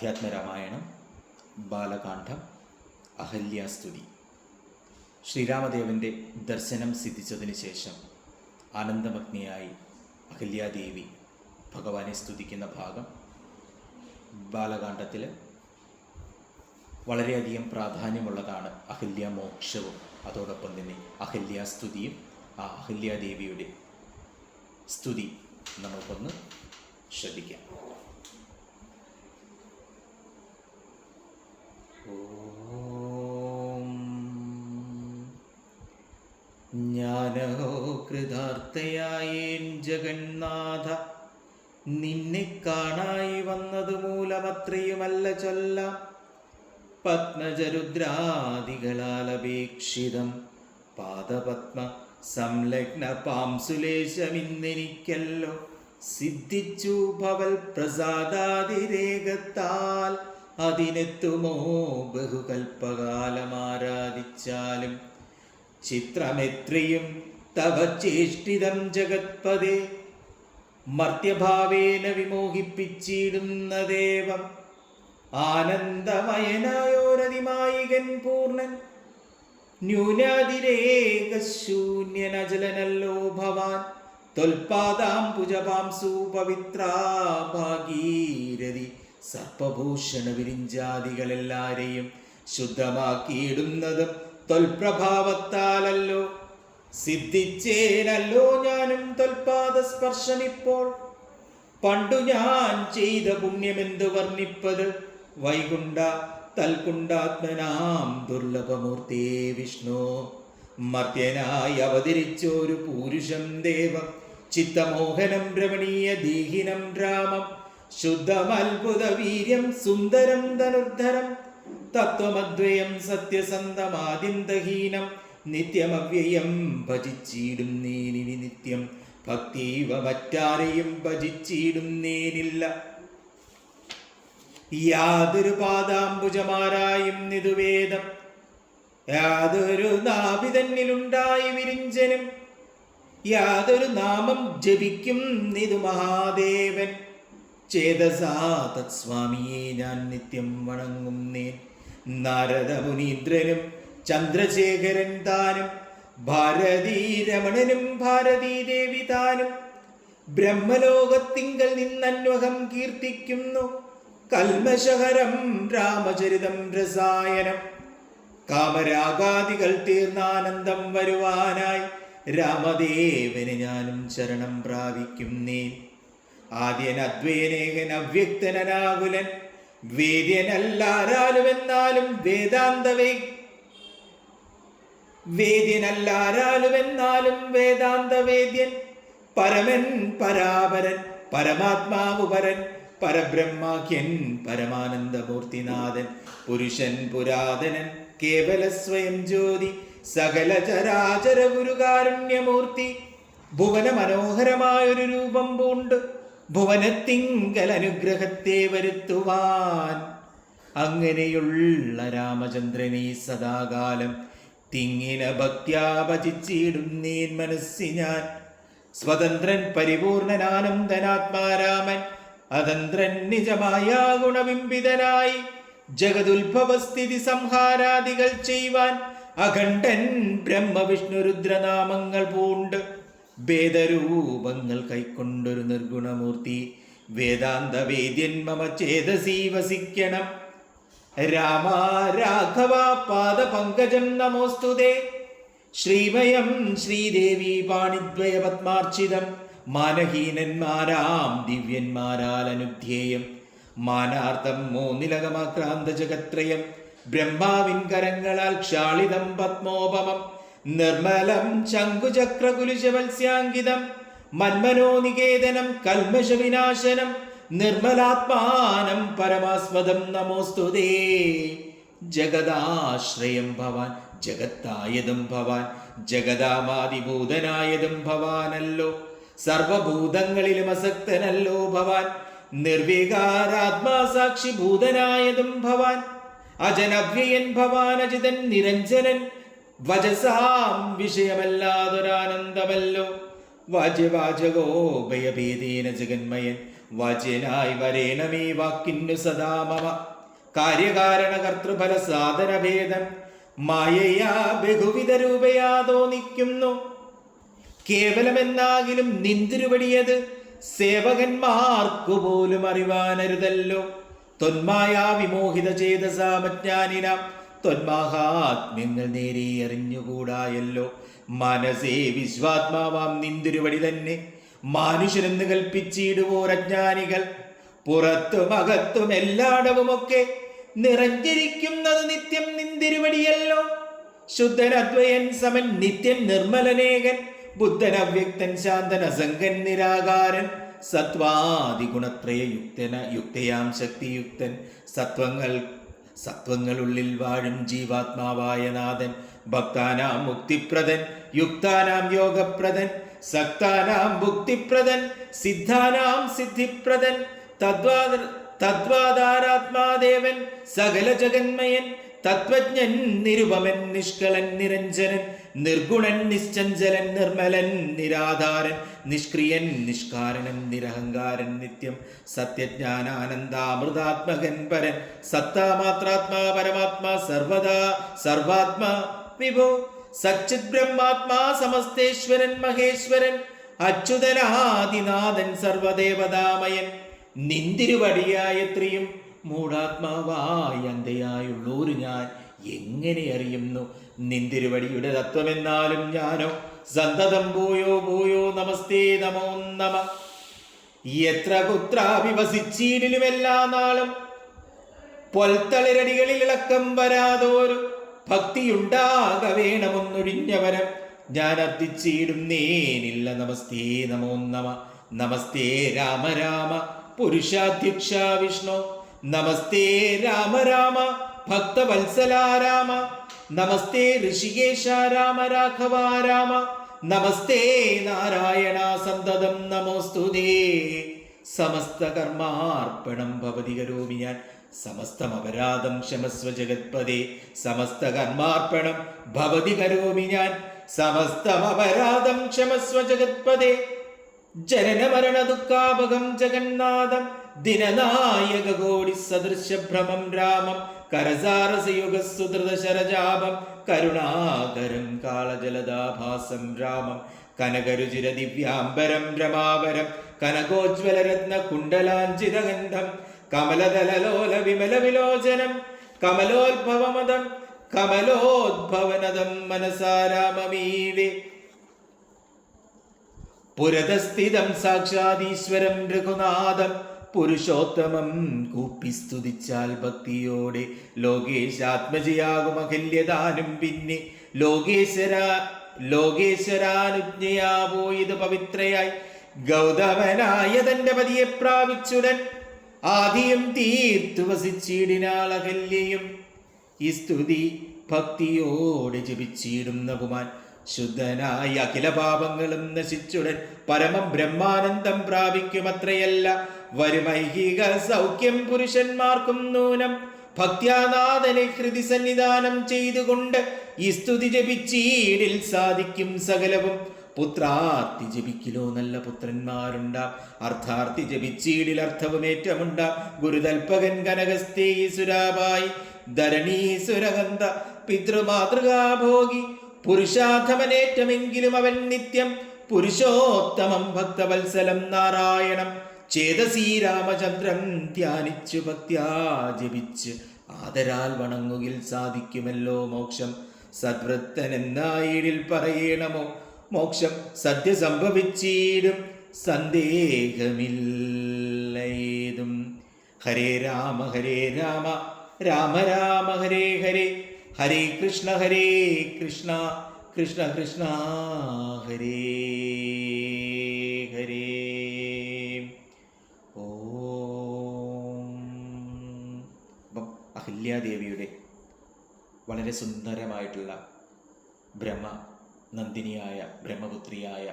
അധ്യാത്മരാമായണം ബാലകാന്ഡം അഹല്യാസ്തുതി ശ്രീരാമദേവന്റെ ദർശനം സിദ്ധിച്ചതിന് ശേഷം ആനന്ദമഗ്നിയായി അഹല്യാദേവി ഭഗവാനെ സ്തുതിക്കുന്ന ഭാഗം ബാലകാന്ഡത്തിൽ വളരെയധികം പ്രാധാന്യമുള്ളതാണ് അഹല്യാമോക്ഷവും അതോടൊപ്പം തന്നെ അഹല്യാസ്തുതിയും ആ അഹല്യാദേവിയുടെ സ്തുതി നമുക്കൊന്ന് ശ്രദ്ധിക്കാം ഓം ജ്ഞാനോ കൃതാർത്ഥയായേൻ ജഗന്നാഥ. നിന്നെ കാണായി വന്നത് മൂലമത്രയുമല്ല ചൊല്ല. പത്മജരുദ്രാദികളാൽ അപേക്ഷിതം പാദപത്മ സംലഗ്ന പാംസുലേശമിന്നെനിക്കല്ലോ. സിദ്ധിച്ചു ഭവൽ പ്രസാദാതിരേകത്താൽ. അതിനെത്തുമോ ബഹുകൽപ്പകാലമാരാധിച്ചാലും ചിത്രമെത്രയും തവ ചേഷ്ടിതം ജഗത്പദേ. മർത്യഭാവേന വിമോഹിപ്പിച്ചിടുന്ന ദേവം. ആനന്ദമയനായോരതിമായികൻ പൂർണൻ ന്യൂനാതിരേകശൂന്യനജലനല്ലോ ഭവാൻ. തൊൽപാദാംബുജപാംസു പവിത്രാ ഭാഗീരഥി. സർപ്പഭൂഷണ വിരിഞ്ചാദികളെല്ലാരെയും ശുദ്ധമാക്കിയിടുന്നതും തൊൽപ്രഭാവത്താലല്ലോ. സിദ്ധിച്ചേനല്ലോ ഞാനും തൽപാദ സ്പർശമിപ്പോൾ പണ്ടു ഞാൻ ചെയ്ത പുണ്യമെന്തു വർണിപ്പത്? വൈകുണ്ട തൽക്കുണ്ടാത്മനാം ദുർലഭമൂർത്തേ വിഷ്ണു. മർത്യനായി അവതരിച്ചൊരു പൂരുഷം ദേവം. ചിത്തമോഹനം രമണീയ ദീഹിനം രാമം. ശുദ്ധമത്ഭുത വീര്യം സുന്ദരം ധനുർധരം. തത്വമദ്വയം സത്യസന്ധമാദിന്തഹീനം നിത്യമവ്യയം ഭജിച്ചിടും നേനിനി നിത്യം. ഭക്തീവ മറ്റാരെയും ഭജിച്ചിടുന്നേനില്ല യാതൊരു പാദാംബുജമാരായും നിതുവേദം. യാതൊരു നാഭിതന്നിലുണ്ടായി വിരിഞ്ചനും. യാതൊരു നാമം ജപിക്കും നിതു മഹാദേവൻ. ചേതസാ തത്സ്വാമിയെ ഞാൻ നിത്യം വണങ്ങും നാരദ മുനീന്ദ്രനും ചന്ദ്രശേഖരൻ താനും ഭാരതീ രമണനും ഭാരതീ ദേവി താനും. ബ്രഹ്മലോകത്തിങ്കൽ നിന്നന്വഹം കീർത്തിക്കുന്നു. കൽമശഹരം രാമചരിതം രസായനം. കാമരാഗാദികൾ തീർന്നാനന്ദം വരുവാനായി രാമദേവന് ഞാനും ശരണം പ്രാപിക്കുന്നേൻ. ആദ്യൻ അദ്വൈനേകൻ അവ്യക്തനാകുലൻ വേദ്യനല്ലാരാലുമെന്നാലും വേദാന്തവേ വേദ്യനല്ലാരാലുമെന്നാലും വേദാന്ത വേദ്യൻ പരമൻ പരാപരൻ പരമാത്മാവ് പരൻ പരബ്രഹ്മാഖ്യൻ പരമാനന്ദമൂർത്തിനാഥൻ പുരുഷൻ പുരാതനൻ കേവല സ്വയം ജ്യോതി സകല ചരാചര ഗുരുകാരുണ്യമൂർത്തി ഭുവന മനോഹരമായൊരു രൂപം പൂണ്ട് ഭുവനത്തിങ്കൽ അനുഗ്രഹത്തെ വരുത്തുവാൻ. അങ്ങനെയുള്ള രാമചന്ദ്രനീ സദാകാലം തിങ്ങിന ഭക്ത്യാഭജിച്ചിടുന്നേൻ മനസ്സി ഞാൻ. സ്വതന്ത്രൻ പരിപൂർണനാനന്ദനാത്മാരാമൻ അതന്ത്രൻ നിജമായ ഗുണബിംബിതനായി ജഗതുത്ഭവസ്ഥിതി സംഹാരാദികൾ ചെയ്യുവാൻ അഖണ്ഡൻ ബ്രഹ്മവിഷ്ണുരുദ്രനാമങ്ങൾ പൂണ്ട്. ഭേദരൂപങ്ങൾ കൈക്കൊണ്ടൊരു നിർഗുണമൂർത്തി വേദാന്ത വേദ്യൻ മമ ചേതസി വസിക്കണം. രാമ രാഘവ പാദ പങ്കജം നമോസ്തുതേ ശ്രീമയം ശ്രീദേവി പാണിദ്വയ പത്മാർച്ചിതം. മാനഹീനന്മാരാം ദിവ്യന്മാരാൽ അനുധ്യേയം മാനാർത്ഥം മോനിലകമാക്രാന്ത ജഗത്രയം. ബ്രഹ്മാവിൻ കരങ്ങളാൽ ക്ഷാളിതം പത്മോപമം. നിർമ്മലം ശങ്കുചക്രകുലുശവത്സ്യാങ്കിതം മന്മനോനികേതനം കൽമശവിനാശനം. നിർമ്മലാത്മാനം പരമാസ്പദം നമോസ്തുതേ ജഗദാശ്രയം ഭവാൻ ജഗത്തായതും ഭവാൻ ജഗദാമാതിഭൂതനായതും ഭവാനല്ലോ. സർവഭൂതങ്ങളിലും അസക്തനല്ലോ ഭവാൻ നിർവികാരാത്മാ സാക്ഷി ഭൂതനായതും ഭവാൻ. അജനവ്യയൻ ഭവാൻ അജിതൻ നിരഞ്ജനൻ വജസാം വിഷയമല്ലാതൊരാനന്ദമല്ലോ. വാജ്യവാചകോ ഭയഭേദേന ജഗന്മയൻ വചനായി വരേണമേ വാക്കിന്നു സദാ മമ. കാര്യകാരണ കർത്തൃഫല സാധനഭേദം മായയാ ബഹുവിധ രൂപയാ തോന്നിക്കുന്നു. കേവലമെന്നാകിലും നിന്തിരുപടിയത് സേവകന്മാർക്കു പോലും അറിവാനരുതല്ലോ. തൊന്മായാ വിമോഹിത ചേതസാമജ്ഞാനിനാം തൊന്മാഹാത്മ്യങ്ങൾ നേരെ അറിഞ്ഞുകൂടായല്ലോ മനസ്സേ വിശ്വാത്മാവാം നിന്തിരുവടി തന്നെ മാനുഷനെന്ന് കൽപ്പിച്ചിടുവോരജ്ഞാനികൾ പുറത്തും അകത്തും എല്ലായിടവുമൊക്കെ നിറഞ്ഞിരിക്കുന്നത് നിത്യം നിന്തിരുവടിയല്ലോ. ശുദ്ധൻ അദ്വയൻ സമൻ നിത്യൻ നിർമ്മലനേകൻ ബുദ്ധൻ അവ്യക്തൻ ശാന്തൻ അസംഗൻ നിരാകാരൻ സത്വാദിഗുണത്രയ യുക്തന യുക്തയാം ശക്തിയുക്തൻ സത്വങ്ങൾ സത്വങ്ങളുള്ളിൽ വാഴും ജീവാത്മാവായ നാഥൻ ഭക്താനാം മുക്തിപ്രദൻ യുക്താനാം യോഗപ്രദൻ സക്താനാം ഭുക്തിപ്രദൻ സിദ്ധാനാം സിദ്ധിപ്രദൻ തദ്വാദ തദ്വാദാരാത്മാദേവൻ സകല ജഗന്മയൻ തത്വജ്ഞൻ നിരുപമൻ നിഷ്കളൻ നിരഞ്ജനൻ നിർഗുണൻ നിശ്ചഞ്ചലൻ നിർമ്മലൻ നിരാധാരൻ നിഷ്ക്രിയൻ നിഷ്കാരണൻ നിരഹങ്കാരൻ നിത്യം സത്യജ്ഞാനാനന്ദാമൃതാത്മകൻ പരൻ സത്താമാത്രാത്മാ പരമാത്മാ സർവദാ സർവാത്മാ വിഭോ സച്ചിത് ബ്രഹ്മാത്മാ സമസ്തേശ്വരൻ മഹേശ്വരൻ അച്യുതനാദിനാഥൻ സർവദേവതാമയൻ നിന്തിരുവടിയായത്രിയും മൂഢാത്മാവായ അന്തയായുള്ളൂരു ഞാൻ. എങ്ങനെ അറിയുന്നു നിന്തിരുവടിയുടെ തത്വമെന്നാലും ഞാനോ? സന്തതം ഭൂയോ ഭൂയോ നമസ്തേ നമോ നമ. എത്ര കുത്രാപി വസിച്ചീടിലും എല്ലാ നാളും പൊൽത്തളിരടികളിൽ ഇളക്കം വരാതോരു ഭക്തിയുണ്ടാക വേണമെന്നൊഴിഞ്ഞവരം ഞാൻ അർത്ഥിച്ചിടും നേനില്ല നമസ്തേ നമോ നമ. നമസ്തേ രാമ രാമ. പുരുഷാധ്യക്ഷ വിഷ്ണു. നമസ്തേ രാമ രാമ. ഭക്തവത്സലാരാമ. നമസ്തേ ഋഷികേശ രാമ രാഘവ രാമ. നമസ്തേ നാരായണ സന്തതം നമോസ്തുതേ. സമസ്ത കർമാർപ്പണം ഭവതി കരോമി ഞാൻ. സമസ്തം അപരാധം ക്ഷമസ്വ ജഗത്പദേ സമസ്ത കർമാർപ്പണം ഭവതി കരോമി ഞാൻ. സമസ്തമപരാധം ക്ഷമസ്വ ജഗത്പദേ ജനന മരണ ദുഃഖാപകം ജഗന്നാഥം ദിനനായക കോടി സദൃശഭ്രമം രാമം കരസാരസയുഗസുദൃതശരജാപം കരുണാകരം കാളജലദാഭാസം രാമം കനകരുചിര ദിവ്യാംബരം രമാവരം കനകോജ്വലരത്ന കുണ്ടലാഞ്ചിതഗന്ധം കമലദലലോല വിമല വിലോചനം കമലോത്ഭവമതം കമലോദ്ഭവനദം മനസാരാമമീവേ പുരതസ്ഥിതം സാക്ഷാതീശ്വരം രഘുനാഥം പുരുഷോത്തമം കൂപ്പി സ്തുതിച്ചാൽ ഭക്തിയോടെ. ലോകേശാത്മജയാകും അഖല്യദാനം പിന്നെ. ലോകേശ്വര ലോകേശ്വരാനുജ്ഞയാ പോയത് പവിത്രയായി. ഗൗതമനായ തന്റെ പതിയെ പ്രാപിച്ചുടൻ ആദ്യം തീർത്തു വസിച്ചിടിനാൾ അകല്യയും ഈ സ്തുതി ഭക്തിയോടെ ജപിച്ചിടുന്ന കുമാൻ ശുദ്ധനായ അഖില പാപങ്ങളും നശിച്ചുടൻ പരമം ബ്രഹ്മാനന്ദം പ്രാപിക്കുമത്രയല്ല വരുമൈഹിക സൗഖ്യം പുരുഷന്മാർക്കും നൂനം. ഭക്യാനാഥനെ ഹൃതി സന്നിധാനം ചെയ്തുകൊണ്ട് ഈ സ്തുതി ജപിച്ചീടിൽ സാധിക്കും സകലവും. പുത്രാർത്തി ജപിക്കിലോ നല്ല പുത്രന്മാരുണ്ടാം. അർത്ഥാർത്തി ജപിച്ചീടിൽ അർത്ഥവും ഏറ്റമുണ്ടാം ഗുരുതൽപകൻ കനകസ്ഥേസുരാബായി ധരണീസുരഗന്ധ പിതൃമാതൃകാഭോഗി. പുരുഷാധമനേറ്റമെങ്കിലും അവൻ നിത്യം. പുരുഷോത്തമം ഭക്തവത്സലം നാരായണം. ചേതസീ രാമചന്ദ്രൻ ധ്യാനിച്ചു ഭക്ത്യാ ജപിച്ച്. ആദരാൽ വണങ്ങുകിൽ സാധിക്കുമല്ലോ മോക്ഷം. സദ്വൃത്തൻ എന്നായിടിൽ പറയണമോ? മോക്ഷം സദ്യ സംഭവിച്ചിടും. സന്ദേഹമില്ലേതും ഹരേ രാമ ഹരേ രാമ രാമ രാമ ഹരേ ഹരേ. ഹരേ കൃഷ്ണ ഹരേ കൃഷ്ണ കൃഷ്ണ കൃഷ്ണ ഹരേ ഹരേ. ഓം. അഹല്യാദേവിയുടെ വളരെ സുന്ദരമായിട്ടുള്ള ബ്രഹ്മ നന്ദിനിയായ ബ്രഹ്മപുത്രിയായ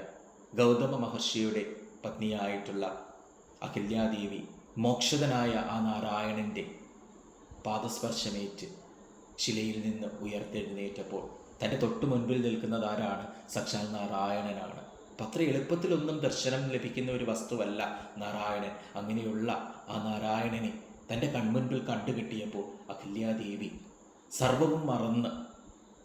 ഗൗതമ മഹർഷിയുടെ പത്നിയായിട്ടുള്ള അഖില്യാദേവി മോക്ഷതനായ ആ നാരായണന്റെ പാദസ്പർശമേറ്റ് ശിലയിൽ നിന്ന് ഉയർത്തെഴുന്നേറ്റപ്പോൾ തന്റെ തൊട്ടു മുൻപിൽ നിൽക്കുന്നത് ആരാണ്? സക്ഷാൽ നാരായണനാണ്. അത്ര എളുപ്പത്തിലൊന്നും ദർശനം ലഭിക്കുന്ന ഒരു വസ്തുവല്ല നാരായണൻ. അങ്ങനെയുള്ള ആ നാരായണനെ തന്റെ കൺമുൻപിൽ കണ്ടുകിട്ടിയപ്പോൾ അഖില്യാദേവി സർവവും മറന്ന്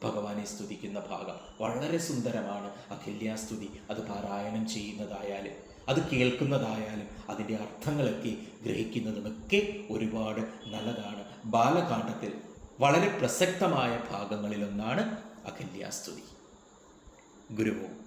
ഭഗവാനെ സ്തുതിക്കുന്ന ഭാഗം. വളരെ സുന്ദരമാണ് അഖില്യാസ്തുതി. അത് പാരായണം ചെയ്യുന്നതായാലും അത് കേൾക്കുന്നതായാലും അതിന്റെ അർത്ഥങ്ങളൊക്കെ ഗ്രഹിക്കുന്നതുമൊക്കെ ഒരുപാട് നല്ലതാണ്. ബാലകാണ്ഡത്തിൽ വളരെ പ്രസക്തമായ ഭാഗങ്ങളിലൊന്നാണ് അഖില്യാസ്തുതി. ഗുരുവോ